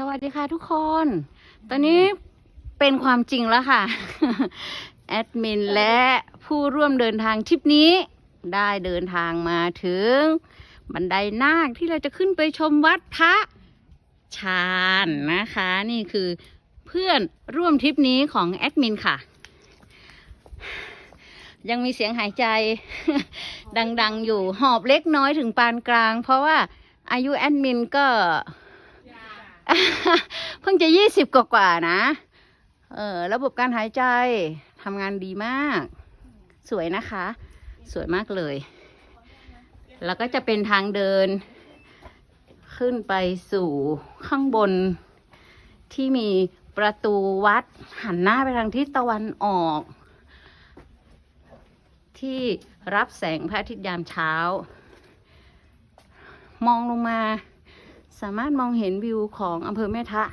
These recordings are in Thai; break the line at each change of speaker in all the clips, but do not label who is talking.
สวัสดีค่ะทุกคน ตอนนี้เป็นความจริงแล้วค่ะ แอดมินและผู้ร่วมเดินทางทริปนี้ ได้เดินทางมาถึง บันไดนาคที่เราจะขึ้นไปชมวัดพระชาญนะคะ นี่คือเพื่อนร่วมทริปนี้ของแอดมินค่ะ ยังมีเสียงหายใจดัง ๆ อยู่หอบเล็กน้อยถึงปานกลาง เพราะว่าอายุแอดมินก็ เพิ่งจะยี่สิบกว่าๆนะ เออ ระบบการหายใจทำงานดีมาก สวยนะคะ สวยมากเลย แล้วก็จะเป็นทางเดิน ขึ้นไปสู่ข้างบนที่มีประตูวัดหันหน้าไปทางทิศตะวันออก ที่รับแสงพระอาทิตย์ยามเช้า มองลงมา สามารถมองเห็นวิวของอำเภอแม่ทะ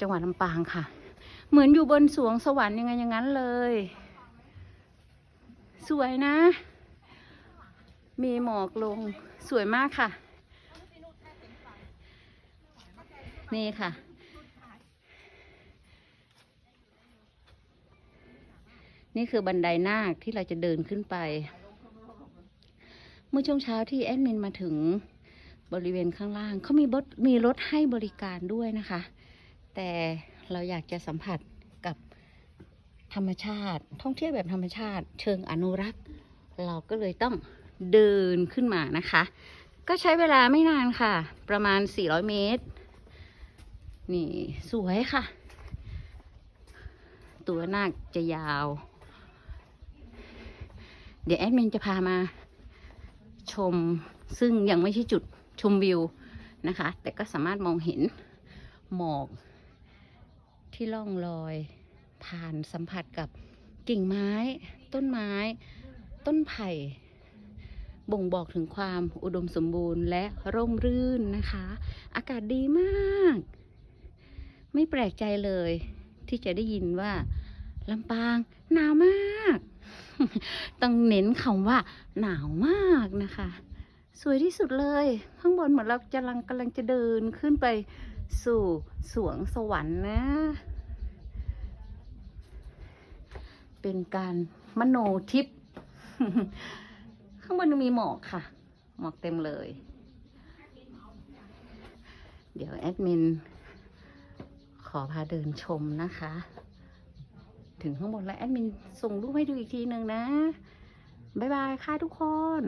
จังหวัดลำปางค่ะ เหมือนอยู่บนสวงสวรรค์ยังไงอย่างนั้นเลย สวยนะ มีหมอกลงสวยมากค่ะ นี่ค่ะ นี่คือบันไดนาคที่เราจะเดินขึ้นไป เมื่อช่วงเช้าที่แอดมินมาถึง บริเวณข้างล่างเขามีรถมีรถให้บริการด้วยนะคะ แต่เราอยากจะสัมผัสกับธรรมชาติ ท่องเที่ยวแบบธรรมชาติ เชิงอนุรักษ์ เราก็เลยต้องเดินขึ้นมานะคะ ก็ใช้เวลาไม่นานค่ะ ประมาณ 400 เมตร นี่สวยค่ะ ตัวนาคจะยาว เดี๋ยวแอดมินจะพามาชมซึ่งยังไม่ใช่จุด ชมวิวนะคะ แต่ก็สามารถมองเห็นหมอกที่ล่องลอย ผ่านสัมผัสกับกิ่งไม้ ต้นไม้ ต้นไผ่ บ่งบอกถึงความอุดมสมบูรณ์และร่มรื่นนะคะ อากาศดีมาก ไม่แปลกใจเลย ที่จะได้ยินว่าลำปางหนาวมาก ต้องเน้นคำว่าหนาวมากนะคะ สวยที่สุดเลย ข้างบนเหมือนเรากำลังกำลังจะเดินขึ้นไปสู่สวงสวรรค์นะ เป็นการมโนทิพย์ข้างบนมีหมอกค่ะ หมอกเต็มเลย เดี๋ยวแอดมิน ขอพาเดินชมนะคะ ถึงข้างบนแล้วแอดมินส่งรูปให้ดูอีกทีหนึ่งนะ บ๊ายบายค่ะทุกคน